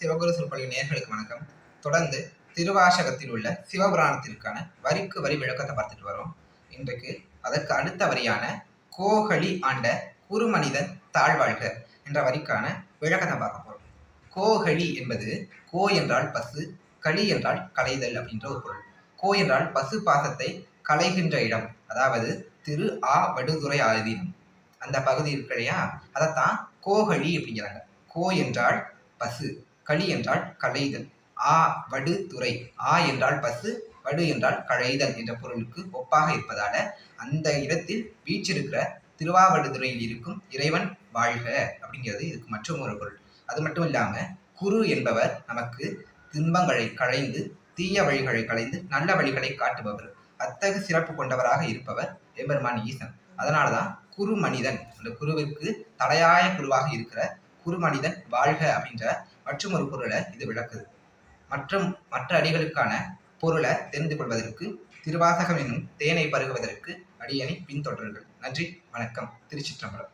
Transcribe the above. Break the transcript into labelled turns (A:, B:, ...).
A: சிவகுரு சொற்பொழி நேர்களுக்கு வணக்கம். தொடர்ந்து திருவாசகத்தில் உள்ள சிவபுராணத்திற்கான வரிக்கு வரி விளக்கத்தை பார்த்துட்டு வரோம். இன்றைக்கு அதற்கு அடுத்த வரியான கோகலி ஆண்ட குருமனிதன் தாழ்வாழ்க என்ற வரிக்கான விளக்கத்தை பார்க்க போறோம். கோகலி என்பது கோ என்றால் பசு களி என்றால் களைதல் அப்படின்ற ஒரு பொருள். கோ என்றால் பசு பாசத்தை களைகின்ற இடம் அதாவது திரு ஆ வடுதுறை ஆதீனம். அந்த பகுதி இருக்கு இல்லையா? அதைத்தான் கோகழி அப்படிங்கிறாங்க. கோ என்றால் பசு. களி என்றால் களைதல். ஆ வடு துறை. ஆ என்றால் பசு வடு என்றால் களைதல் என்ற பொருளுக்கு ஒப்பாக இருப்பதால அந்த இடத்தில் வீச்சிருக்கிற திருவாவடுதுறையில் இருக்கும் இறைவன் வாழ்க அப்படிங்கிறது இதுக்கு மற்றும் ஒரு பொருள். அது மட்டும் இல்லாம குரு என்பவர் நமக்கு துன்பங்களை களைந்து தீய வழிகளை களைந்து நல்ல வழிகளை காட்டுபவர். அத்தகு சிறப்பு கொண்டவராக இருப்பவர் எம்பெருமான் ஈசன். அதனாலதான் குரு மனிதன் அந்த குருவிற்கு தலையாய குருவாக இருக்கிற குருமனிதன் வாழ்க அப்படின்ற மற்றும் ஒரு பொருளை இது விளக்குது. மற்றும் மற்ற அடிகளுக்கான பொருளை தெரிந்து கொள்வதற்கு திருவாசகம் என்னும் தேனை பருகுவதற்கு அடியனை பின்தொடருங்கள். நன்றி வணக்கம். திருச்சிற்றம்பலம்.